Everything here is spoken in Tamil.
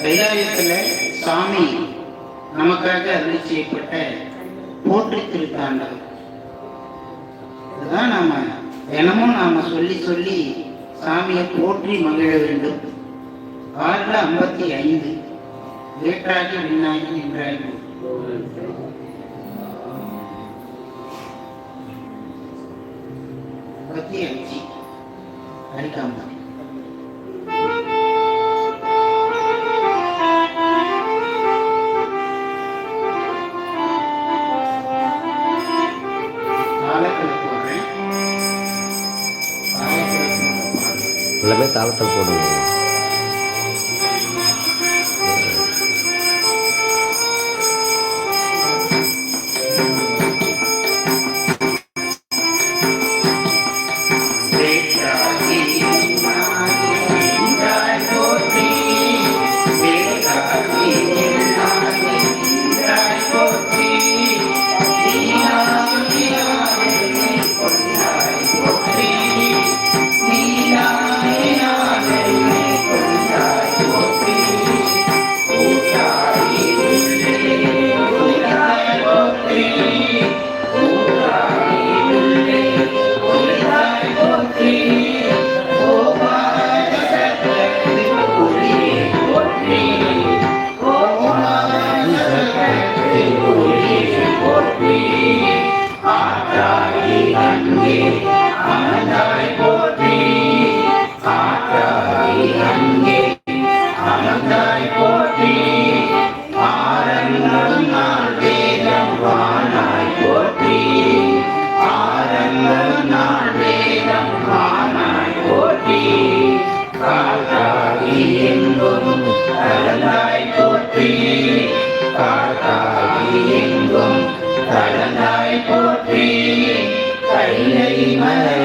கைலாயத்துல சாமி நமக்காக அருளி செய்யப்பட்ட போற்றி திருத்தாண்டகம். இதுதான் நாம தினமும் நாம சொல்லி சொல்லி சாமியை போற்றி மகிழ வேண்டும். ஆறுல ஐம்பத்தி ஐந்து வேற்றாகி விண்ணாகி நின்றாகி ஐம்பத்தி அஞ்சு அடிக்காமல் எல்லாமே தாளத்தில் போடுவோம் கலந்தாய் போற்றி கைலை மலையை